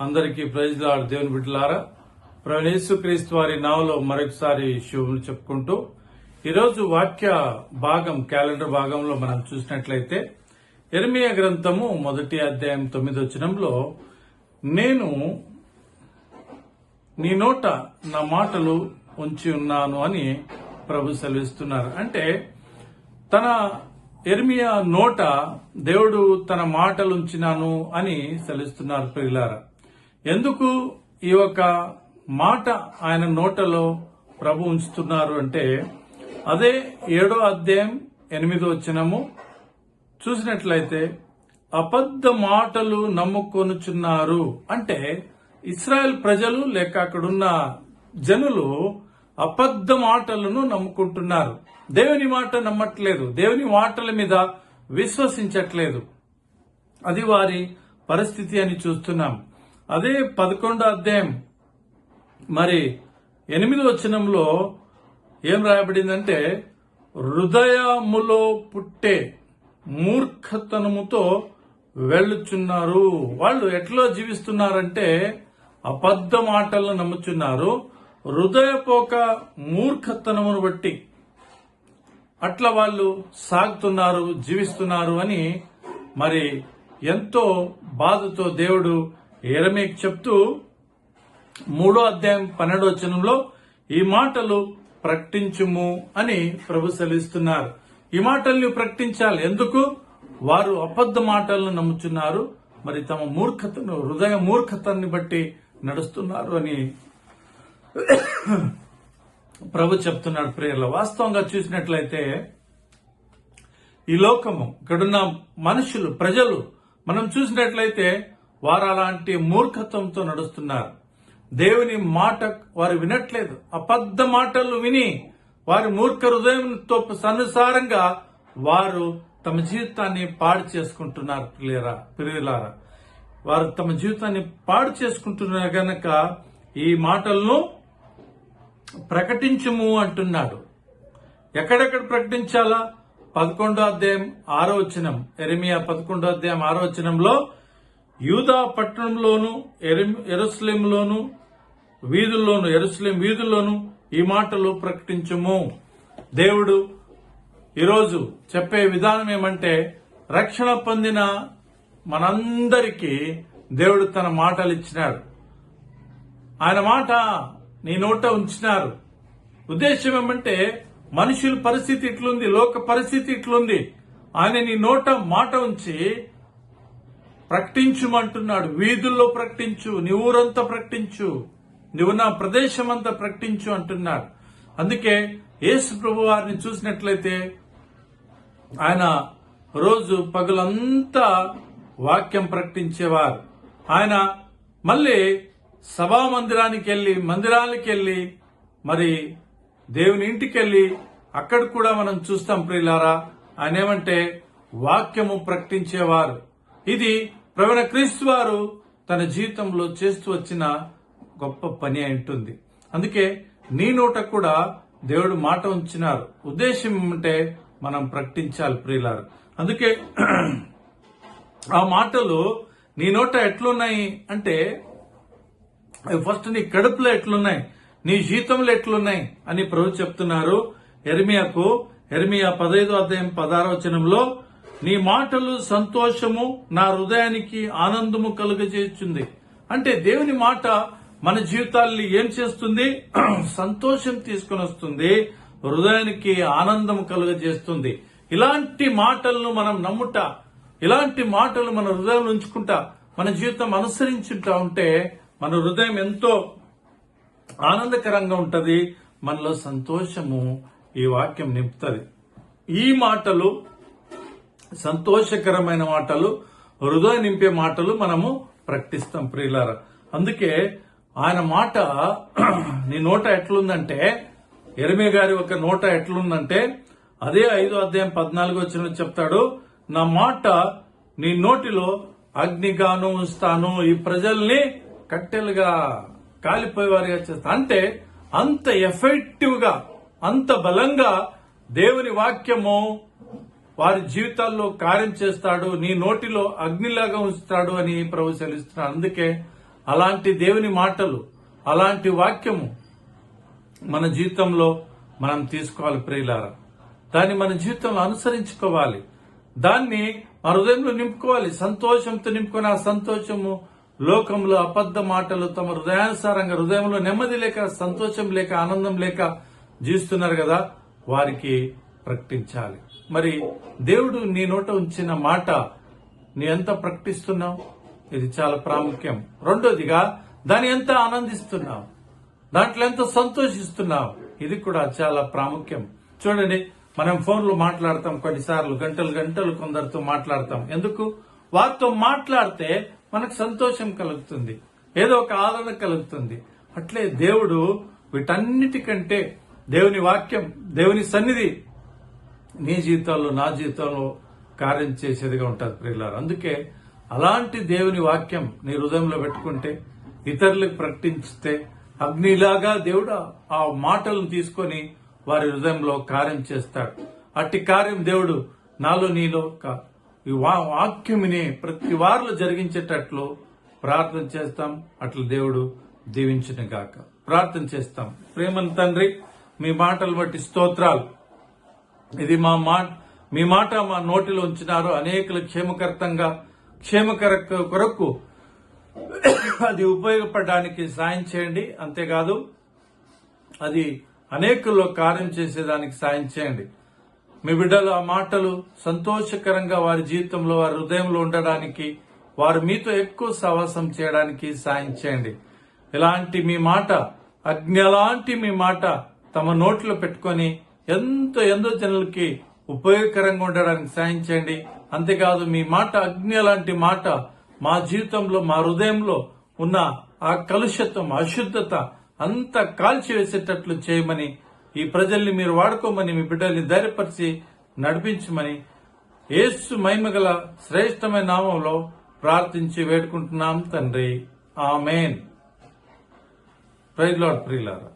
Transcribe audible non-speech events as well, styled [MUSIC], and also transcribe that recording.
అందరికీ ప్రైజ్లాడు దేవుని బిడ్డలారా ప్రవేశు క్రీస్తు వారి నావలో మరొకసారి శుభములు చెప్పుకుంటూ ఈరోజు వాక్య భాగం క్యాలెండర్ భాగంలో మనం చూసినట్లయితే ఎర్మియా గ్రంథము మొదటి అధ్యాయం తొమ్మిదో వచనంలో నేను నీ నోట నా మాటలు ఉంచి ఉన్నాను అని ప్రభు సెలవిస్తున్నారు. అంటే తన ఎర్మియా నోట దేవుడు తన మాటలు ఉంచినాను అని సెలవిస్తున్నారు ప్రియులారా. ఎందుకు ఈ యొక్క మాట ఆయన నోటలో ప్రభు ఉంచుతున్నారు అంటే అదే ఏడో అధ్యాయం ఎనిమిదో వచ్చినము చూసినట్లయితే అబద్ధ మాటలు నమ్ముకొనుచున్నారు. అంటే ఇస్రాయెల్ ప్రజలు లేక అక్కడున్న జనులు అబద్ధ మాటలను నమ్ముకుంటున్నారు. దేవుని మాట నమ్మట్లేదు. దేవుని మాటల మీద విశ్వసించట్లేదు. అది వారి పరిస్థితి అని చూస్తున్నాం. అదే పదకొండో అధ్యాయం. మరి ఎనిమిది వచనంలో ఏం రాయబడిందంటే హృదయములో పుట్టే మూర్ఖతనముతో వెళ్ళుచున్నారు. వాళ్ళు ఎట్లా జీవిస్తున్నారంటే అబద్ధ మాటలను నమ్ముచున్నారు. హృదయపోక మూర్ఖతనమును బట్టి అట్లా వాళ్ళు సాగుతున్నారు జీవిస్తున్నారు అని మరి ఎంతో బాధతో దేవుడు ఏరమేకి చెప్తూ మూడో అధ్యాయం పన్నెండో వచనంలో ఈ మాటలు ప్రకటించుము అని ప్రభు సెలవిస్తున్నారు. ఈ మాటల్ని ప్రకటించాలి. ఎందుకు? వారు అబద్ధ మాటలను నమ్ముచున్నారు. మరి తమ మూర్ఖతను హృదయ మూర్ఖతని బట్టి నడుస్తున్నారు అని ప్రభు చెప్తున్నాడు ప్రేయర్లో వాస్తవంగా చూసినట్లయితే ఈ లోకము ఇక్కడున్న మనుషులు ప్రజలు మనం చూసినట్లయితే వారు అలాంటి మూర్ఖత్వంతో నడుస్తున్నారు. దేవుని మాట వారు వినట్లేదు. అబద్ధ మాటలు విని వారి మూర్ఖ హృదయంతో అనుసారంగా వారు తమ జీవితాన్ని పాడు చేసుకుంటున్నారు లేరా ప్రియులారా. వారు తమ జీవితాన్ని పాడు చేసుకుంటున్నారు గనక ఈ మాటలను ప్రకటించుము అంటున్నాడు. ఎక్కడెక్కడ ప్రకటించాలా? పదకొండో అధ్యాయం ఆరో వచనం. ఎరిమియా పదకొండో అధ్యాయం ఆరో వచనంలో యూదా పట్టణంలోను ఎరుసలేంలోను వీధుల్లోను ఎరుస్లేం వీధుల్లోను ఈ మాటలు ప్రకటించము. దేవుడు ఈరోజు చెప్పే విధానం ఏమంటే రక్షణ పొందిన మనందరికీ దేవుడు తన మాటలు ఇచ్చినాడు. ఆయన మాట నీ నోట ఉంచినారు. ఉద్దేశం ఏమంటే మనుషుల పరిస్థితి ఇట్లుంది లోక పరిస్థితి ఇట్లుంది. ఆయన నీ నోట మాట ఉంచి ప్రకటించుమంటున్నాడు. వీధుల్లో ప్రకటించు నీ ఊరంతా ప్రకటించు నువ్వు నా ప్రదేశం అంతా ప్రకటించు అంటున్నాడు. అందుకే యేసు ప్రభు వారిని చూసినట్లయితే ఆయన రోజు పగులంతా వాక్యం ప్రకటించేవారు. ఆయన మళ్ళీ సభా మందిరానికి వెళ్ళి మందిరానికి వెళ్ళి మరి దేవుని ఇంటికి వెళ్ళి అక్కడ కూడా మనం చూస్తాం ప్రియులారా ఆయన ఏమంటే వాక్యము ప్రకటించేవారు. ఇది ప్రవీణ క్రీస్తు వారు తన జీవితంలో చేస్తూ వచ్చిన గొప్ప పని అయి ఉంటుంది. అందుకే నీ నోట కూడా దేవుడు మాట ఉంచినారు. ఉద్దేశం ఏమంటే మనం ప్రకటించాలి ప్రియులారు. అందుకే ఆ మాటలు నీ నోట ఎట్లున్నాయి అంటే ఫస్ట్ నీ కడుపులో ఎట్లున్నాయి నీ జీతంలో ఎట్లున్నాయి అని ప్రభు చెప్తున్నారు. ఎర్మియాకు ఎర్మియా పదహైదు అధ్యాయం పదారవచనంలో నీ మాటలు సంతోషము నా హృదయానికి ఆనందము కలుగజేస్తుంది. అంటే దేవుని మాట మన జీవితాల్ని ఏం చేస్తుంది? [CLEARS THROAT] సంతోషం తీసుకుని వస్తుంది హృదయానికి ఆనందం కలుగజేస్తుంది. ఇలాంటి మాటలను మనం నమ్ముట ఇలాంటి మాటలు మన హృదయం ఉంచుకుంటా మన జీవితం అనుసరించుంటా ఉంటే మన హృదయం ఎంతో ఆనందకరంగా ఉంటది మనలో సంతోషము ఈ వాక్యం నింపుతుంది. ఈ మాటలు సంతోషకరమైన మాటలు హృదయ నింపే మాటలు మనము ప్రకటిస్తాం ప్రియులారా. అందుకే ఆయన మాట [CLEARS THROAT] నీ నోట ఎట్లుందంటే ఎరిమే గారి ఒక నోట ఎట్లుందంటే అదే ఐదో అధ్యాయం పద్నాలుగు వచ్చిన చెప్తాడు నా మాట నీ నోటిలో అగ్నిగాను ఉంచుతాను ఈ ప్రజల్ని కట్టెలుగా కాలిపోయేవారిగా చేస్తా అంటే అంత ఎఫెక్టివ్గా అంత బలంగా దేవుని వాక్యము వారి జీవితాల్లో కార్యం చేస్తాడు నీ నోటిలో అగ్నిలాగా ఉంచుతాడు అని ప్రభు సెలిస్తున్నాడు అందుకే అలాంటి దేవుని మాటలు అలాంటి వాక్యము మన జీవితంలో మనం తీసుకోవాలి ప్రియులారా. దాన్ని మన జీవితంలో అనుసరించుకోవాలి. దాన్ని మన హృదయంలో నింపుకోవాలి. సంతోషంతో నింపుకొని ఆ సంతోషము లోకంలో అబద్ధ మాటలు తమ హృదయానుసారంగా హృదయంలో నెమ్మది లేక సంతోషం లేక ఆనందం లేక జీవిస్తున్నారు కదా వారికి ప్రకటించాలి. మరి దేవుడు నీ నోట ఉంచిన మాట నీ ఎంత ప్రకటిస్తున్నావు? ఇది చాలా ప్రాముఖ్యం. రెండోదిగా దాన్ని ఎంత ఆనందిస్తున్నావు? దాంట్లో ఎంత సంతోషిస్తున్నావు? ఇది కూడా చాలా ప్రాముఖ్యం. చూడండి మనం ఫోన్లో మాట్లాడతాం కొన్నిసార్లు గంటలు గంటలు కొందరితో మాట్లాడతాం. ఎందుకు? వారితో మాట్లాడితే మనకు సంతోషం కలుగుతుంది ఏదో ఒక ఆదరణ కలుగుతుంది. అట్లే దేవుడు వీటన్నిటికంటే దేవుని వాక్యం దేవుని సన్నిధి నీ జీవితాల్లో నా జీవితంలో కార్యం చేసేదిగా ఉంటుంది ప్రియులారు. అందుకే అలాంటి దేవుని వాక్యం నీ హృదయంలో పెట్టుకుంటే ఇతరులకు ప్రకటించితే అగ్నిలాగా దేవుడు ఆ మాటలను తీసుకొని వారి హృదయంలో కార్యం చేస్తాడు. అట్టి కార్యం దేవుడు నాలో నీలో ఒక ఈ వా- వాక్యముని ప్రతి వారిలో జరిగించేటట్లు ప్రార్థన చేస్తాం. అట్లా దేవుడు దీవించిన గాక ప్రార్థన చేస్తాం. ప్రేమను తండ్రి మీ మాటలు బట్టి స్తోత్రాలు. ఇది మా మాట మీ మాట మా నోటిలో ఉంచినారు. అనేకులు క్షేమకర్తంగా క్షేమకర కొరకు అది ఉపయోగపడడానికి సాయం చేయండి. అంతేకాదు అది అనేకుల్లో కార్యం చేసేదానికి సాయం చేయండి. మీ బిడ్డలు ఆ మాటలు సంతోషకరంగా వారి జీవితంలో వారి హృదయంలో ఉండడానికి వారు మీతో ఎక్కువ సహవాసం చేయడానికి సాయం చేయండి. ఇలాంటి మీ మాట అగ్ని అలాంటి మీ మాట తమ నోట్లో పెట్టుకొని ఎంతో ఎంతో జనులకి ఉపయోగకరంగా ఉండడానికి సాయం చేయండి. అంతేకాదు మీ మాట అగ్ని లాంటి మాట మా జీవితంలో మా హృదయంలో ఉన్న ఆ కలుషత్వం అశుద్ధత అంత కాల్చివేసేటట్లు చేయమని ఈ ప్రజల్ని మీరు వాడుకోమని మీ బిడ్డల్ని ధైర్యపరిచి నడిపించమని ఏసు మహిమగల శ్రేష్టమైన నామంలో ప్రార్థించి వేడుకుంటున్నాం తండ్రి. ఆమెన్. ప్రైజ్ లాడ్ ప్రియులారా